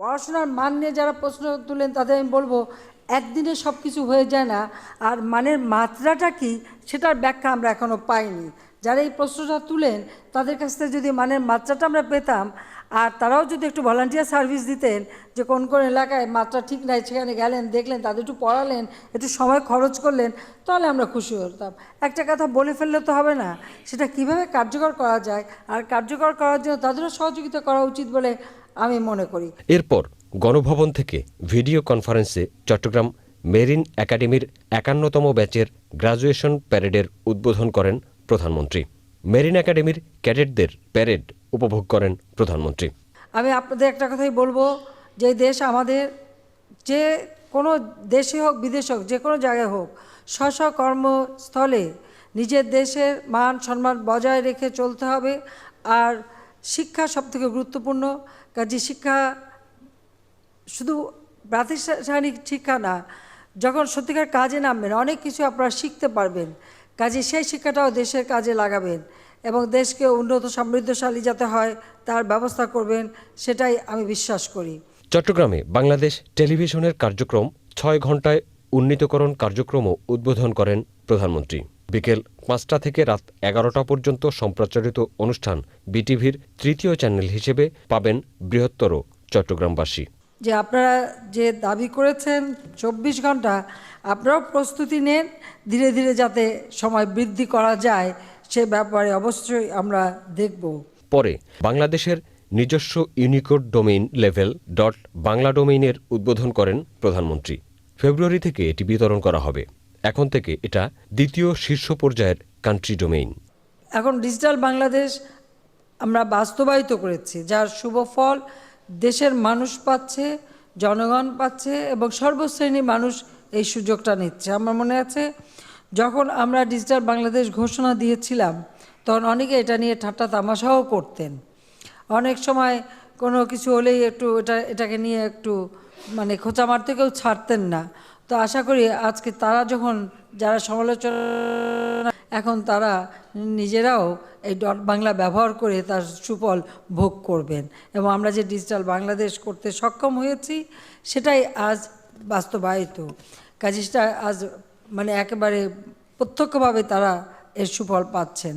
পড়াশোনার মান নিয়ে যারা প্রশ্ন তুলেন, তাদের আমি বলব, একদিনে সব কিছু হয়ে যায় না। আর মানের মাত্রাটা কি, সেটার ব্যাখ্যা আমরা এখনও পাইনি। যারা এই প্রশ্নটা তুলেন, তাদের কাছ থেকে যদি মানের মাত্রাটা আমরা পেতাম, আর তারাও যদি একটু ভলান্টিয়ার সার্ভিস দিতেন, যে কোন কোন এলাকায় মাত্রা ঠিক নাই, সেখানে গেলেন, দেখলেন, তাদের একটু পড়ালেন, একটু সময় খরচ করলেন, তাহলে আমরা খুশি হতাম। একটা কথা বলে ফেললে তো হবে না। সেটা কীভাবে কার্যকর করা যায়? আর কার্যকর করার জন্য তাদেরও সহযোগিতা করা উচিত বলে আমি মনে করি। এরপর গণভবন থেকে ভিডিও কনফারেন্সে চট্টগ্রাম মেরিন একাডেমির একান্নতম ব্যাচের গ্রাজুয়েশন প্যারেডের উদ্বোধন করেন প্রধানমন্ত্রী। মেরিন একাডেমির ক্যাডেটদের প্যারেড উপভোগ করেন প্রধানমন্ত্রী। আমি আপনাদের একটা কথাই বলব যে দেশ আমাদের যে কোনো দেশে হোক বিদেশে হোক যে কোনো জায়গায় হোক স্ব কর্মস্থলে নিজের দেশের মান সম্মান বজায় রেখে চলতে হবে। আর শিক্ষা সবথেকে গুরুত্বপূর্ণ, কাজে শিক্ষা শুধু প্রাতিষ্ঠানিক শিক্ষা না, যখন সত্যিকার কাজে নামবেন, অনেক কিছু আপনারা শিখতে পারবেন। কাজে সেই শিক্ষাটাও দেশের কাজে লাগাবেন এবং দেশকে উন্নত, সমৃদ্ধশালী যাতে হয়, তার ব্যবস্থা করবেন, সেটাই আমি বিশ্বাস করি। চট্টগ্রামে বাংলাদেশ টেলিভিশনের কার্যক্রম ছয় ঘন্টায় উন্নীতকরণ কার্যক্রমও উদ্বোধন করেন প্রধানমন্ত্রী। বিকেল পাঁচটা থেকে রাত এগারোটা পর্যন্ত সম্প্রচারিত অনুষ্ঠান বিটিভির তৃতীয় চ্যানেল হিসেবে পাবেন বৃহত্তর চট্টগ্রামবাসী। যে আপনারা যে দাবি করেছেন চব্বিশ ঘণ্টা আপনারাও প্রস্তুতি নেন ধীরে ধীরে যাতে সময় বৃদ্ধি করা যায় সে ব্যাপারে অবশ্যই আমরা দেখব। পরে বাংলাদেশের নিজস্ব Unicode domain level dot Bangla ডোমেইনের উদ্বোধন করেন প্রধানমন্ত্রী। ফেব্রুয়ারি থেকে এটি বিতরণ করা হবে। এখন থেকে এটা দ্বিতীয় শীর্ষ পর্যায়ের কান্ট্রি ডোমেইন এখন ডিজিটাল বাংলাদেশ আমরা বাস্তবায়িত করেছি, যার শুভ ফল দেশের মানুষ পাচ্ছে, জনগণ পাচ্ছে এবং সর্বশ্রেণীর মানুষ এই সুযোগটা নিচ্ছে। আমার মনে আছে, যখন আমরা ডিজিটাল বাংলাদেশ ঘোষণা দিয়েছিলাম, তখন অনেকে এটা নিয়ে ঠাট্টা তামাশাও করতেন। অনেক সময় কোনো কিছু হলেই একটু এটা, এটাকে নিয়ে একটু মানে খোঁচা মারতে কেউ ছাড়তেন না। তো আশা করি আজকে তারা যখন যারা সমালোচনা, এখন তারা নিজেরাও এই ডট বাংলা ব্যবহার করে তার সুফল ভোগ করবেন। এবং আমরা যে ডিজিটাল বাংলাদেশ করতে সক্ষম হয়েছি, সেটাই আজ বাস্তবায়িত। কাজে আজ মানে একেবারে প্রত্যক্ষভাবে তারা এর সুফল পাচ্ছেন।